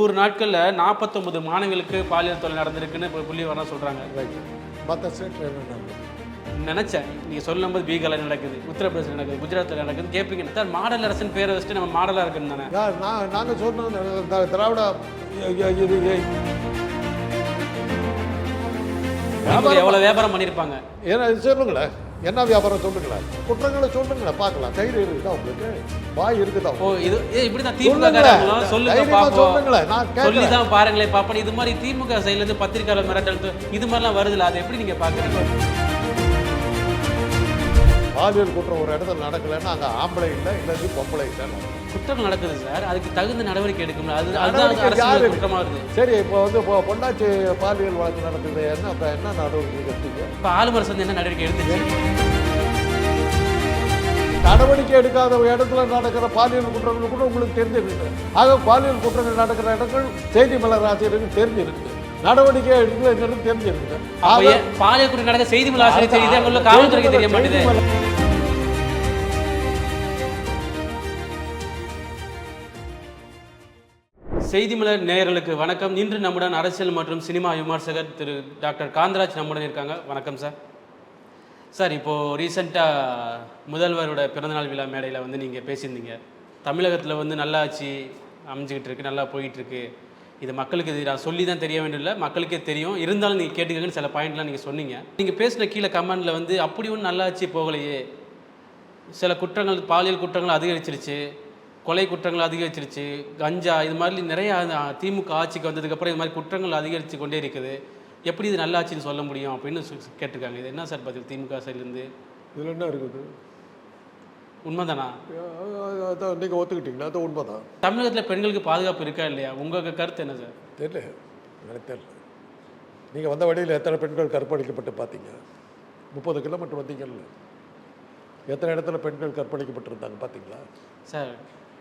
நூறு நாட்களில் நாற்பத்தொம்பது மாணவிகளுக்கு பாலியல் தொலை நடந்திருக்குன்னு இப்போ புள்ளி வரலாம் சொல்கிறாங்க ரைட் மற்ற ஸ்டேட்டில் என்ன நடக்குது நினச்சேன். நீங்கள் சொல்லும்போது பீகாரில் நடக்குது உத்தரப்பிரதேசம் நடக்குது குஜராத்தில் நடக்குது கேட்பீங்க சார் மாடல் அரசன் பேரை வச்சுட்டு நம்ம மாடலாக இருக்குன்னு தானே? நான் நாங்கள் சொன்னோம் திராவிட எவ்வளோ வியாபாரம் பண்ணியிருப்பாங்க ஏன்னா சொல்லுங்களேன். என்ன வியாபாரம் சொல்லுங்களேன் குற்றங்களை சொல்லுங்களேன் பார்க்கலாம். தைரியம் இருக்குதா உங்களுக்கு? வாய் இருக்குதா ஓ இது இப்படி தான். திமுக சொல்லுங்க சொல்லுங்களேன். நான். சொல்லி தான் பாருங்களேன் பாப்போம். இது மாதிரி திமுக சைடுல இருந்து பத்திரிக்கையாளர் மிரட்டல் இது மாதிரிலாம் வருதுல்ல அதை எப்படி நீங்க பாக்குறீங்க பாலியல் குற்றம் ஒரு இடத்துல நடக்கலைன்னா அங்கே ஆம்பளை இல்லை இல்லை பொம்பளை இல்லை குற்றம் நடக்குது சார். அதுக்கு தகுந்த நடவடிக்கை எடுக்கணும் அது அதுதான் நடவடிக்கை அரசு யாரு? குற்றமா வருது சரி இப்போ வந்து இப்போ பொள்ளாச்சி பாலியல் வழக்கு நடக்குது. என்ன இப்போ என்ன நடவடிக்கை எடுத்தீங்க? இப்போ ஆளுமர் வந்து என்ன நடவடிக்கை எடுத்துச்சு? நடவடிக்கை எடுக்காத இடத்துல நடக்கிற பாலியல் குற்றங்கள் கூட உங்களுக்கு தெரிஞ்சிருக்கு. ஆக பாலியல் குற்றங்கள் நடக்கிற இடங்கள் செய்தி மலர் ஆசிரியருக்கு தெரிஞ்சிருக்கு. நடவடிக்கை எடுக்கலைங்கிறது தெரிஞ்சிருக்கு. அப்ப பாலியல் குற்றம் நடக்க செய்தி மலை ஆசிரியர் தெரியுது? காவல்துறைக்கு தெரிய மாட்டேது. செய்திமலர் நேயர்களுக்கு வணக்கம். இன்று நம்முடன் அரசியல் மற்றும் சினிமா விமர்சகர் திரு டாக்டர் காந்தராஜ் நம்முடன் இருக்காங்க. வணக்கம் சார். சார் இப்போது ரீசெண்டாக முதல்வரோட பிறந்தநாள் விழா மேடையில் வந்து நீங்கள் பேசியிருந்தீங்க. தமிழகத்தில் வந்து நல்லாட்சி அமைஞ்சிக்கிட்டு இருக்கு நல்லா போயிட்டுருக்கு. இது மக்களுக்கு இது நான் சொல்லி தான் தெரிய வேண்டிய இல்லை மக்களுக்கே தெரியும். இருந்தாலும் நீங்கள் கேட்டுக்கங்கன்னு சில பாயிண்ட்லாம் நீங்கள் சொன்னீங்க. நீங்கள் பேசின கீழே கமெண்டில் வந்து அப்படி ஒன்றும் நல்லாச்சு போகலையே. சில குற்றங்கள் பாலியல் குற்றங்கள் அதிகரிச்சிருச்சு. கொலை குற்றங்கள் அதிகரிச்சிருச்சு கஞ்சா இது மாதிரி நிறைய திமுக ஆட்சிக்கு வந்ததுக்கப்புறம் இது மாதிரி குற்றங்கள் அதிகரித்து கொண்டே இருக்குது. எப்படி இது நல்லாட்சின்னு சொல்ல முடியும் அப்படின்னு கேட்டிருக்காங்க. இது என்ன சார் பதில் திமுக சைட்லேருந்து இதில் என்ன இருக்குது? உண்மைதானா? அதான் நீங்கள் ஒத்துக்கிட்டீங்களா? அது உண்மைதான். தமிழகத்தில் பெண்களுக்கு பாதுகாப்பு இருக்கா இல்லையா? உங்கள் கருத்து என்ன சார்? தெரியல. எனக்கு தெரியல. நீங்கள் வந்த வழியில் எத்தனை பெண்கள் கற்பழிக்கப்பட்டு பார்த்தீங்க முப்பது கிலோமீட்டர் வந்தீங்கல்ல. எத்தனை இடத்துல பெண்கள் கற்பழிக்கப்பட்டிருந்தாங்க பார்த்தீங்களா சார்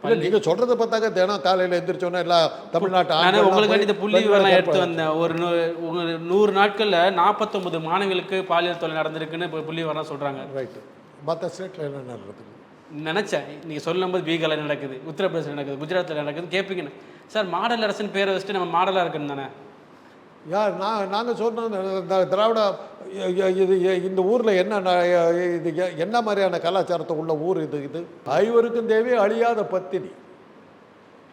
இல்லை நீங்கள் சொல்கிறத பார்த்தாக்க தினம் காலையில் எந்திரிச்சோன்னா எல்லா தமிழ்நாட்டு ஆண்கள்லாம் உங்களுக்கு இந்த புள்ளி விவரம் எடுத்து வந்தேன். ஒரு நூ உங்க நூறு நாட்களில் நாற்பத்தொம்பது மாணவிகளுக்கு பாலியல் தொலை நடந்திருக்குன்னு இப்போ புள்ளி விவரம் சொல்கிறாங்க ரைட்டு மற்ற ஸ்டேட்டில் என்ன நடக்குது? நினச்சேன். நீங்கள் சொல்லும்போது பீகாரில் நடக்குது உத்தரப்பிரதேசம் நடக்குது குஜராத்தில் நடக்குது கேட்பீங்க சார் மாடல் அரசன் பேரை வச்சுட்டு நம்ம மாடலாக இருக்குன்னு தானே? யார் நான் நாங்கள் சொன்னோம் இந்த திராவிட இது இந்த ஊரில் என்ன ந- இது என்ன மாதிரியான கலாச்சாரத்தை உள்ள ஊர் இது இது? ஐவருக்கும் தேவி அழியாத பத்தினி.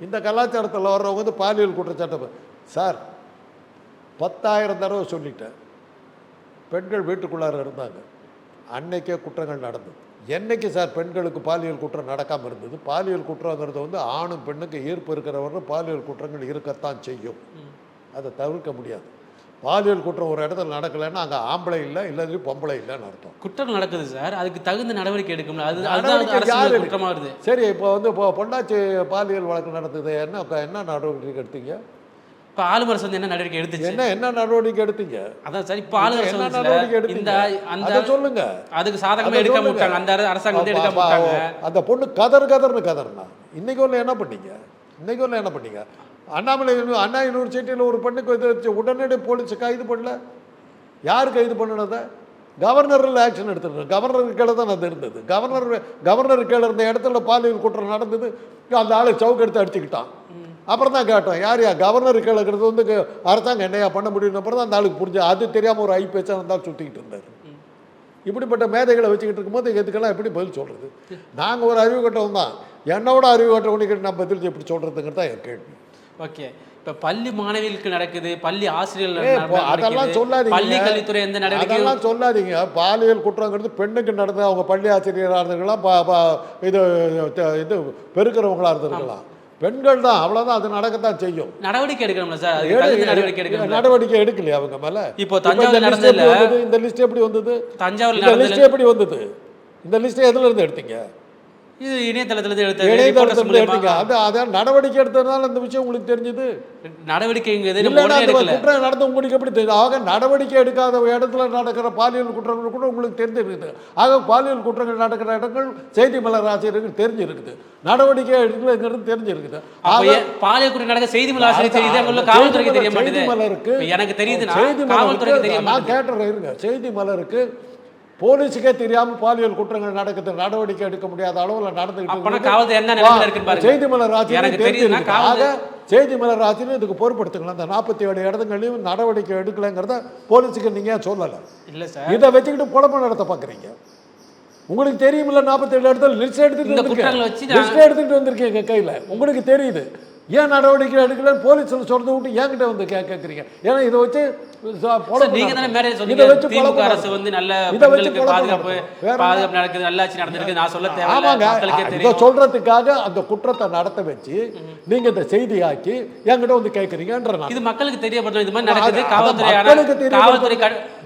இந்த கலாச்சாரத்தில் வர்றவங்க வந்து பாலியல் குற்றச்சாட்டு சார் பத்தாயிரம் தடவை சொல்லிட்டேன். பெண்கள் வீட்டுக்குள்ளார இருந்தாங்க. அன்னைக்கே குற்றங்கள் நடந்தது. என்றைக்கு சார் பெண்களுக்கு பாலியல் குற்றம் நடக்காமல் இருந்தது? பாலியல் குற்றங்கிறது வந்து ஆணும் பெண்ணுக்கு ஈர்ப்பு இருக்கிறவர்கள் பாலியல் குற்றங்கள் இருக்கத்தான் செய்யும். அதை தவிர்க்க முடியாது. பாலியல் குற்றம் ஒரு இடத்துல நடக்கலைன்னா அங்கே ஆம்பளை இல்லை இல்லை பொம்பளை இல்லைன்னு அர்த்தம். குற்றம் நடக்குது சார். அதுக்கு தகுந்த நடவடிக்கை எடுக்கணும் அது அதுதான் அரசு எடுக்க- குற்றமாக வருது. சரி இப்போ வந்து இப்போ பொண்டாச்சி பாலியல் வழக்கு நடந்தது என்ன என்ன நடவடிக்கை எடுத்தீங்க? இப்போ ஆளுமரசு வந்து என்ன நடவடிக்கை எடுத்துச்சு? என்ன என்ன நடவடிக்கை எடுத்தீங்க? அதான் சார் இப்போ என்ன வந்துச்சுல, நடவடிக்கை எடுத்தீங்க? அந்த சொல்லுங்க. அதுக்கு சாதகமாக எடுக்காம சொல்லுங்க. விட்டாங்க. அந்த அர- அரசாங்கம் வந்து எடுக்காம விட்டாங்க. அப்ப அந்த பொண்ணு கதர் கதர்னு கதர்னா. இன்னைக்கு வரல என்ன பண்ணீங்க? இன்னைக்கு வரல என்ன பண்ணீங்க? அண்ணாமலை அண்ணா யூனிவர்சிட்டியில் ஒரு பெண்ணுக்கு வச்சு உடனடி போலீஸ் கைது பண்ணல. யார் கைது பண்ணினதை கவர்னரில் ஆக்ஷன் எடுத்துருந்தது கவர்னர் கீழே தான் அது இருந்தது. கவர்னர் கவர்னர் கீழே இருந்த இடத்துல பாலியல் குற்றம் நடந்தது. அந்த ஆளை சவுக்கு எடுத்து அடிச்சுக்கிட்டான். அப்புறம் தான் கேட்டோம் யார் யா கவர்னர் கீழே இருக்கிறது வந்து அரசாங்கம் என்னையா பண்ண முடியும் அப்புறம் தான் அந்த ஆளுக்கு புரிஞ்சு அது தெரியாமல் ஒரு ஐபிஎஸ்ஸாக இருந்தால் சுற்றிக்கிட்டு இருந்தார். இப்படிப்பட்ட மேதைகளை வச்சுக்கிட்டு இருக்கும்போது இதுக்கெல்லாம் எப்படி பதில் சொல்கிறது நாங்கள் ஒரு அறிவு கட்டவன் தான். என்னோட அறிவு கட்டவனுக்கு நான் பதில் எப்படி சொல்கிறதுங்கிறது தான் என் கேள்வி. ஓகே. இப்போ பள்ளி மாணவிகளுக்கு நடக்குது பள்ளி ஆசிரியர்கள் அதெல்லாம். சொல்லாதீங்க. பள்ளி கல்வித்துறை எந்த நடவடிக்கையும் அதெல்லாம் சொல்லாதீங்க. பாலியல் குற்றங்கிறது பெண்ணுக்கு நடந்த அவங்க பள்ளி ஆசிரியராக இருந்திருக்கலாம் இது இது பெருக்கிறவங்களா இருந்திருக்கலாம். பெண்கள் தான் அவ்வளோதான் அது நடக்கத்தான் செய்யும். நடவடிக்கை எடுக்கணும்ல சார்? நடவடிக்கை எடுக்கணும் நடவடிக்கை எடுக்கலையா அவங்க மேல? இப்போ தஞ்சாவூர் வந்தது? இந்த லிஸ்ட் எப்படி வந்தது? தஞ்சாவூர்ல இந்த லிஸ்ட் எப்படி வந்தது? இந்த லிஸ்ட் எதுல இருந்து எடுத்தீங்க? இது இணையதளத்துல எடுத்த அது அதான் நடவடிக்கை எடுத்ததுனால இந்த விஷயம் உங்களுக்கு தெரிஞ்சது? நடவடிக்கைங்கிறது அந்த எடுக்கல. குற்றம் நடந்த உங்களுக்கு எப்படி தெரியுது? ஆக நடவடிக்கை எடுக்காத இடத்துல நடக்கிற பாலியல் குற்றங்கள் கூட உங்களுக்கு தெரிஞ்சிருக்குது. ஆக பாலியல் குற்றங்கள் நடக்கிற இடங்கள் செய்தி மலர் ஆசிரியருக்கு தெரிஞ்சிருக்குது. நடவடிக்கை எடுக்கலைங்கிறது தெரிஞ்சிருக்குது. ஆக பாலியல் குற்றம் நடக்க செய்தி மலர் ஆசிரியர் தெரியுது காவல்துறைக்கு தெரிய எனக்கு தெரியுதுன்னா செய்தி மலருக்கு நான் கேட்டுறேன் இருங்க. செய்தி மலருக்கு போலீஸுக்கே தெரியாம பாலியல் குற்றங்கள் நடக்குது. நடவடிக்கை எடுக்க முடியாத அளவுல நடந்துகிட்டு அப்பனா இருக்குது. காவல்துறை என்ன நிலைமையில இருக்குன்னு பாருங்க. செய்தி மலர் ஆசிரியர் எனக்கு தெரியுதுன்னா தெரிஞ்சிருக்கு ஆக காவல்துறை செய்தி மலர் ஆசிரியர் இதுக்கு பொறுப்படுத்துக்கலாம் அந்த நாற்பத்தி ஏழு இடத்துங்களையும் நடவடிக்கை எடுக்கலைங்கிறத போலீஸுக்கு நீங்கள் ஏன் சொல்லலை? இல்ல சார். இதை வச்சுக்கிட்டு குழப்பம் நடத்த பார்க்குறீங்க உங்களுக்கு தெரியுமில்ல நாற்பத்தேழு இடத்துல லிஸ்ட் எடுத்துட்டு இந்த குற்றங்களை வச்சு வந்திருக்கேன் நான்- லிஸ்ட் எடுத்துட்டு வந்திருக்கீங்க கையில். உங்களுக்கு தெரியுது. ஏன் நடவடிக்கை எடுக்கலன்னு போலீஸில் சொல்றதை விட்டு என்கிட்ட வந்து கேட்குறீங்க ஏன்னா இதை வச்சு அரசு. வந்து நல்ல பாதுகாப்பு நடக்குது நல்லாட்சி நடந்திருக்கு நான் சொல்ல இதை தெரியும். சொல்றதுக்காக அந்த குற்றத்தை நடத்த வச்சு நீங்க இந்த செய்தியாக்கி என்கிட்ட வந்து கேட்குறீங்கன்ற இது மக்களுக்கு தெரியப்படுத்தணும். இது மாதிரி நடக்குது. காவல்துறை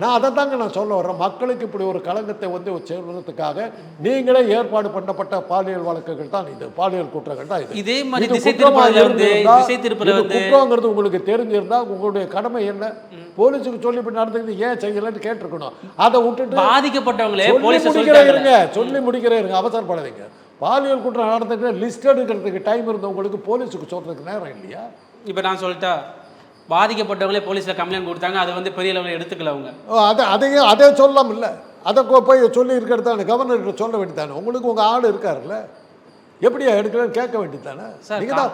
நான் அதை தாங்க நான் சொல்ல வரேன் மக்களுக்கு இப்படி ஒரு களங்கத்தை வந்து சொல்றதுக்காக நீங்களே ஏற்பாடு பண்ணப்பட்ட பாலியல் வழக்குகள் தான் இது. பாலியல் குற்றங்கள் தான் இது. இதே மாதிரி இது திசை திருப்பல வந்து குற்றங்கிறது உங்களுக்கு தெரிஞ்சிருந்தா உங்களுடைய கடமை என்ன? போலீஸுக்கு சொல்லி இப்படி நடந்தது ஏன் செய்யலன்னு கேட்டிருக்கணும். அதை விட்டுட்டு பாதிக்கப்பட்டவங்களே போலீஸ் முடிக்கிற சொல்லிட்டாங்க இருங்க சொல்லி முடிக்கிற இருங்க அவசரப்படாதீங்க. பாலியல் குற்றம் நடந்துட்டு லிஸ்ட் எடுக்கிறதுக்கு டைம் இருந்தவங்களுக்கு போலீஸுக்கு சொல்றதுக்கு நேரம் இல்லையா? இப்போ நான் சொல்லிட்டா பாதிக்கப்பட்டவங்களே போலீஸ்ல கம்ப்ளைண்ட் கொடுத்தாங்க அதை வந்து பெரிய லெவலில் எடுத்துக்கல அவங்க. அதை அதையும் அதை சொல்லலாம் இல்லை அதை போய் சொல்லி இருக்கிறது தானே கவர்னர்கிட்ட சொல்ல வேண்டியதானே உங்களுக்கு உங்கள் ஆள் இருக்காருல்ல? எப்படியா எடுக்கலன்னு கேட்க வேண்டியதானே சார், நீங்கள் தான்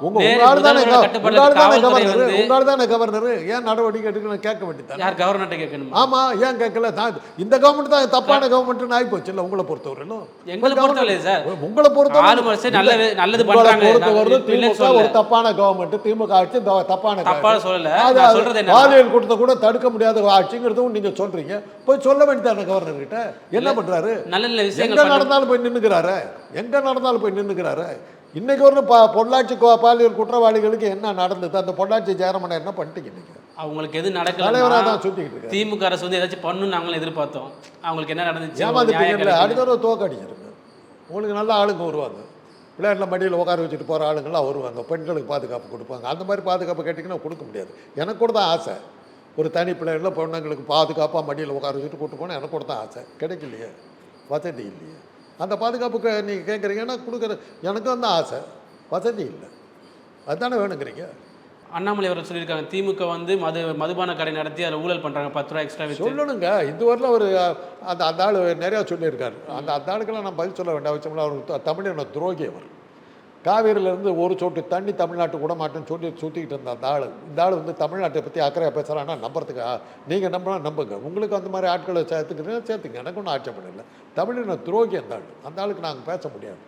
உங்க நேரு உங்க ஆள் தானே முதல்வரோட கவ- கட்டுப்பாட்டுல உங்க ஆள் தானே கவர்னர் வந்து- உங்க ஆள் தானே கவர்னர் ஏன் நடவடிக்கை எடுக்கணும்னு கேட்க வேண்டியதானே யார் கவர்னர்ட்ட கேட்கணுமா? ஆமா ஏன் கேட்கல? தான் இந்த கவர்மெண்ட் தான் தப்பான கவர்மெண்ட்னு ஆகி போச்சு இல்லை உங்களை பொறுத்தவரையிலும்? எங்களை பொறுத்தவரை சார். உங்களை பொறுத்தவரை நல்ல நல்லது பண்றாங்க. பொறுத்தவரை திமுக ஒரு தப்பான கவர்மெண்ட் திமுக ஆட்சி தப்பான தப்பா government. சொல்லல. நான் சொல்றது என்ன பாலியல் கூட்டத்தை கூட தடுக்க முடியாத ஆட்சிங்கிறதும் நீங்க சொல்றீங்க. போய் சொல்ல வேண்டியதானே கவர்னர் கிட்ட? என்ன பண்றாரு? நல்ல நல்ல விஷயங்கள் நடந்தாலும் போய் நின்னுக்கிறாரு? எங்க நடந்தாலும் போய் நின்னுக்கிறாரு? இன்னைக்கு ஒரு ப- பொள்ளாச்சி பாலியல் குற்றவாளிகளுக்கு என்ன நடந்தது? அந்த பொள்ளாச்சி ஜெயரமனை என்ன பண்ணிட்டீங்க நீங்க அவங்களுக்கு எது நடக்கல தான் சுத்திக்கிட்டு இருக்காரு. திமுக அரசு வந்து ஏதாச்சும் பண்ணுன்னு நாங்களும் எதிர்பார்த்தோம். அவங்களுக்கு என்ன நடந்துச்சு? ஏமாந்துட்டீங்கல்ல. அடுத்த தடவை தோக்கடிச்சிருங்க உங்களுக்கு நல்ல ஆளுங்க வருவாங்க. பிள்ளையாட்டில் மடியில் உட்கார வச்சுட்டு போகிற ஆளுங்கள்லாம் வருவாங்க. பெண்களுக்கு பாதுகாப்பு கொடுப்பாங்க. அந்த மாதிரி பாதுகாப்பு கேட்டிங்கன்னா கொடுக்க முடியாது. எனக்கு கூட தான் ஆசை. ஒரு தனி பிள்ளைகளில் பொண்ணுங்களுக்கு பாதுகாப்பாக மடியில் உட்கார வச்சுட்டு கூட்டு போனால் எனக்கு கூட தான் ஆசை. கிடைக்கலையே. வசதி இல்லையே. அந்த பாதுகாப்புக்கு நீங்கள் கேட்குறீங்கன்னா கொடுக்குற எனக்கும் தான் ஆசை. வசதி இல்லை. அதுதானே வேணுங்கிறீங்க? அண்ணாமலை அவர்கள் சொல்லியிருக்காங்க திமுக வந்து மது மதுபான கடை நடத்தி அதில் ஊழல் பண்றாங்க பத்து ரூபா எக்ஸ்ட்ரா சொல்லணுங்க. இதுவரையில் ஒரு அந்த அந்த ஆள் நிறையா சொல்லியிருக்காரு. அந்த அந்த ஆளுக்கெல்லாம் நான் பதில் சொல்ல வேண்டிய அவசியம் இல்லை அவர் த- தமிழின துரோகி அவர். காவேரியிலேருந்து ஒரு சொட்டு தண்ணி தமிழ்நாட்டு விட மாட்டேன்னு சொல்லி சுற்றிக்கிட்டு இருந்த அந்த ஆள். இந்த ஆள் வந்து தமிழ்நாட்டை பற்றி அக்கறையாக பேசுகிறான்னா நம்புறதுக்கா நீங்கள் நம்பினா நம்புங்க. உங்களுக்கு அந்த மாதிரி ஆட்களை சேர்த்துக்கிறீங்க சேர்த்துங்க. எனக்கு ஒன்றும் ஆட்சேபம் இல்லை. தமிழின துரோகி அந்த ஆள். அந்த ஆளுக்கு நாங்கள் பேச முடியாது.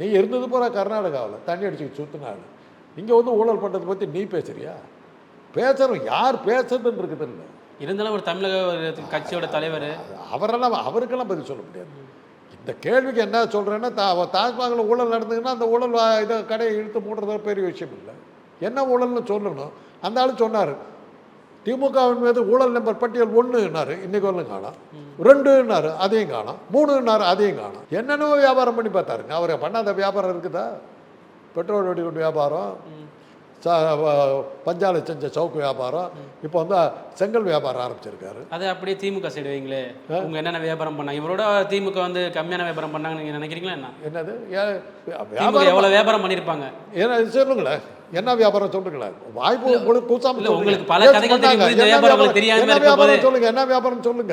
நீ இருந்தது பூரா கர்நாடகாவில். தண்ணி அடிச்சு சுற்றின ஆள். இங்கே வந்து ஊழல் பண்ணுறதை பற்றி நீ பேசுறியா? பேசுகிறோம் யார் பேசுறதுன்னு இருக்குது இல்லை இருந்தாலும் ஒரு தமிழக கட்சியோட தலைவர். அவரெல்லாம் அவருக்கெல்லாம் பதில் சொல்ல முடியாது. இந்த கேள்விக்கு என்ன சொல்கிறேன்னா தா தாஜ்மஹாலில் ஊழல் நடந்ததுன்னா அந்த ஊழல் இதை கடையை இழுத்து மூடுறது பெரிய விஷயம் இல்லை. என்ன ஊழல்னு சொல்லணும்? அந்த ஆள் சொன்னார் திமுகவின் மீது ஊழல் நம்பர் பட்டியல் ஒன்றுனாரு இன்னைக்கு வரலும் காணோம். ரெண்டுன்னாரு அதையும் காணோம். மூணுன்னாரு அதையும் காணோம். என்னென்னவோ வியாபாரம் பண்ணி பார்த்தாருங்க. அவர் பண்ணாத வியாபாரம் இருக்குதா? பெட்ரோல் வெடிகுண்டு வியாபாரம். பஞ்சாலை செஞ்ச சவுக்கு வியாபாரம். இப்போ வந்து செங்கல் வியாபாரம் ஆரம்பிச்சிருக்காரு. அது அப்படியே திமுக சைடு வைங்களே. உங்க என்னென்ன வியாபாரம் பண்ணாங்க? இவரோட திமுக வந்து கம்மியான வியாபாரம் பண்ணாங்கன்னு நீங்க நினைக்கிறீங்களா என்ன? என்னது? வியாபாரம் எவ்வளவு வியாபாரம் பண்ணிருப்பாங்க? ஏன்னா சொல்லுங்களேன். என்ன வியாபாரம் சொல்லுங்களேன் வாய்ப்பு உங்களுக்கு கூசாம. உங்களுக்கு பல கதைகள் என்ன வியாபாரம் சொல்லுங்க என்ன வியாபாரம் சொல்லுங்க.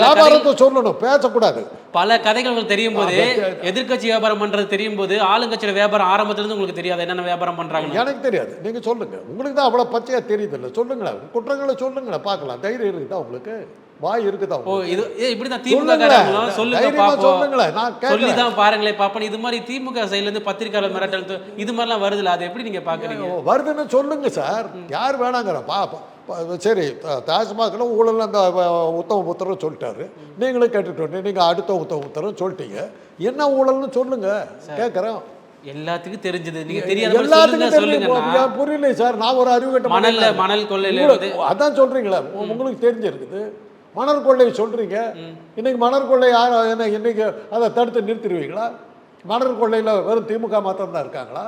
வியாபாரத்தை சொல்லணும் பேசக்கூடாது. பல கதைகள் உங்களுக்கு தெரியும் போது ஆ, எதிர்க்கட்சி வியாபாரம் பண்றது தெரியும் போது ஆளுங்கட்சியோட வியாபாரம் ஆரம்பத்துல இருந்து உங்களுக்கு தெரியாது. என்னென்ன வியாபாரம் பண்றாங்க எனக்கு தெரியாது. நீங்க சொல்லுங்க. உங்களுக்கு தான் அவ்வளவு பச்சையா தெரியுது இல்ல. சொல்லுங்களேன். குற்றங்களை சொல்லுங்களேன். பார்க்கலாம். தைரியம் இருக்குதா உங்களுக்கு? வாய் இருக்குதா ஓ? இது ஏ, இப்படிதான் திமுக சொல்லுங்களேன். காரங்களும் சொல்லுங்க பாப்போம். நான். சொல்லி தான் பாருங்களேன் பாப்போம். இது மாதிரி திமுக சைடுல இருந்து பத்திரிக்கையாளர் மிரட்டல் இது மாதிரிலாம் வருதுல அது எப்படி நீங்க பாக்குறீங்க? வருதுன்னு சொல்லுங்க சார். யார் வேணாங்கிற பா பா- சரி த- தாஜ்மஹாலில் ஊழல் அந்த உத்தம புத்திரம் சொல்லிட்டாரு. நீங்களும் கேட்டுட்டு வந்தீங்க. நீங்க அடுத்த உத்தம புத்திரம் சொல்லிட்டீங்க. என்ன ஊழல்னு சொல்லுங்க. கேட்குறேன். எல்லாத்துக்கும் தெரிஞ்சது. நீங்க தெரியாத எல்லாத்துக்கும் தெரியும் புரியல சார். நான் ஒரு அறிவு கட்ட மணல்ல மணல் கொள்ளையில அதான் சொல்றீங்களா. உங்களுக்கு தெரிஞ்சிருக்குது. மணல் கொள்ளை சொல்றீங்க. இன்னைக்கு மணல் கொள்ளை யார் என்ன இன்னைக்கு அதை தடுத்து நிறுத்திடுவீங்களா? மணல் கொள்ளையில் வெறும் திமுக மாத்திரம் தான் இருக்காங்களா?